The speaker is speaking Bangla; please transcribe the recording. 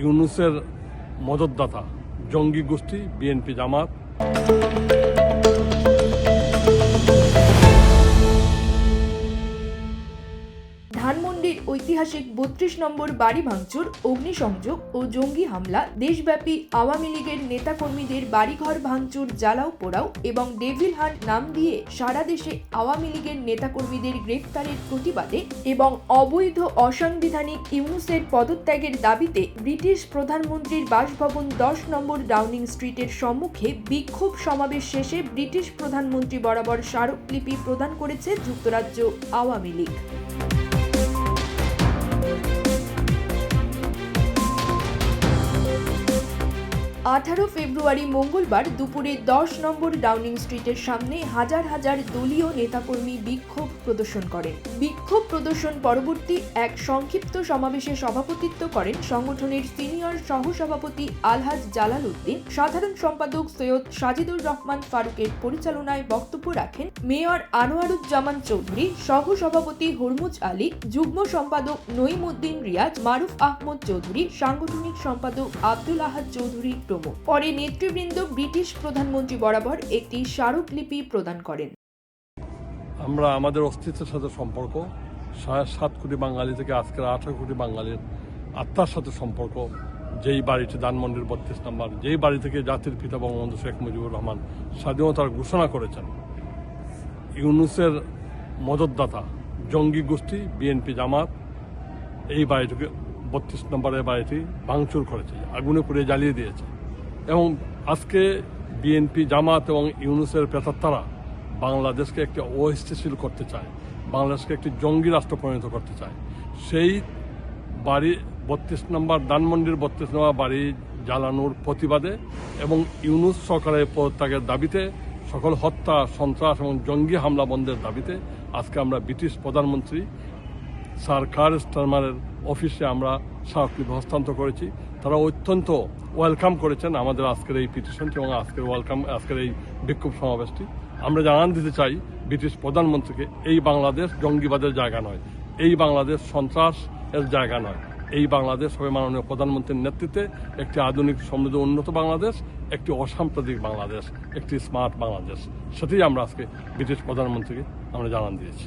ইউনুসের মদতদাতা জঙ্গি গোষ্ঠী বিএনপি জামাত। ধানমন্ডির ঐতিহাসিক বত্রিশ নম্বর বাড়ি ভাঙচুর, অগ্নিসংযোগ ও জঙ্গি হামলা, দেশব্যাপী আওয়ামী লীগের নেতাকর্মীদের বাড়িঘর ভাঙচুর, জ্বালাও পোড়াও এবং ডেভিল হান্ট নাম দিয়ে সারা দেশে আওয়ামী লীগের নেতাকর্মীদের গ্রেফতারের প্রতিবাদে এবং অবৈধ অসাংবিধানিক ইউনুসের পদত্যাগের দাবিতে ব্রিটিশ প্রধানমন্ত্রীর বাসভবন দশ নম্বর ডাউনিং স্ট্রিটের সম্মুখে বিক্ষোভ সমাবেশ শেষে ব্রিটিশ প্রধানমন্ত্রী বরাবর স্মারকলিপি প্রদান করেছে যুক্তরাজ্য আওয়ামী লীগ। আঠারো ফেব্রুয়ারি মঙ্গলবার দুপুরে দশ নম্বর ডাউনিং স্ট্রিটের সামনে হাজার হাজার দলীয় নেতাকর্মী বিক্ষোভ প্রদর্শন করেন। বিক্ষোভ প্রদর্শন পরবর্তী এক সংক্ষিপ্ত সমাবেশে সভাপতিত্ব করেন সংগঠনের সিনিয়র সহসভাপতি আলহাজ জালাল উদ্দিন, সাধারণ সম্পাদক সৈয়দ সাজিদুর রহমান ফারুকের পরিচালনায় বক্তব্য রাখেন মেয়র আনোয়ারুজ্জামান চৌধুরী, সহসভাপতি হরমুজ আলী, যুগ্ম সম্পাদক নঈমুদ্দিন রিয়াজ, মারুফ আহমদ চৌধুরী, সাংগঠনিক সম্পাদক আব্দুল আহাদ চৌধুরী প্রমুখ পরে নেতৃবৃন্দ ব্রিটিশ প্রধানমন্ত্রী বরাবর একটি স্মারকলিপি প্রদান করেন। আমরা আমাদের অস্তিত্বের সাথে সম্পর্ক সাত কোটি বাঙালি থেকে আজকের আঠারো কোটি বাঙালির আত্মার সাথে সম্পর্ক, যেই বাড়িটি ধানমন্ডির বত্রিশ নম্বর, যেই বাড়ি থেকে জাতির পিতা বঙ্গবন্ধু শেখ মুজিবুর রহমান স্বাধীনতার ঘোষণা করেছেন। ইউনুসের মদতদাতা, জঙ্গি গোষ্ঠী, বিএনপি জামাত, এই বাড়িটিকে বত্রিশ নম্বরের বাড়িটি ভাঙচুর করেছে, আগুনে পুড়ে জ্বালিয়ে দিয়েছে। এবং আজকে বিএনপি জামাত এবং ইউনুসের প্রেতাত্মারা বাংলাদেশকে একটি অস্থিতিশীল করতে চায়, বাংলাদেশকে একটি জঙ্গি রাষ্ট্র পরিণত করতে চায়। সেই বাড়ি বত্রিশ নম্বর ধানমন্ডির বত্রিশ নম্বর বাড়ি জ্বালানোর প্রতিবাদে এবং ইউনুস সরকারের পদত্যাগের দাবিতে সকল হত্যা, সন্ত্রাস এবং জঙ্গি হামলা বন্ধের দাবিতে আজকে আমরা ব্রিটিশ প্রধানমন্ত্রী স্যার কার স্টারমারের অফিসে আমরা স্মারকলিপি হস্তান্তর করেছি। তারা অত্যন্ত ওয়েলকাম করেছেন আমাদের আজকের এই পিটিশনটি এবং আজকের ওয়েলকাম, আজকের এই বিক্ষোভ সমাবেশটি। আমরা জানান দিতে চাই, ব্রিটিশ প্রধানমন্ত্রীকে, এই বাংলাদেশ জঙ্গিবাদের জায়গা নয়, এই বাংলাদেশ সন্ত্রাস এর জায়গা নয়, এই বাংলাদেশ হবে মাননীয় প্রধানমন্ত্রীর নেতৃত্বে একটি আধুনিক সমৃদ্ধ উন্নত বাংলাদেশ, একটি অসাম্প্রদায়িক বাংলাদেশ, একটি স্মার্ট বাংলাদেশ। সেটাই আমরা আজকে ব্রিটিশ প্রধানমন্ত্রীকে আমরা জানান দিয়েছি।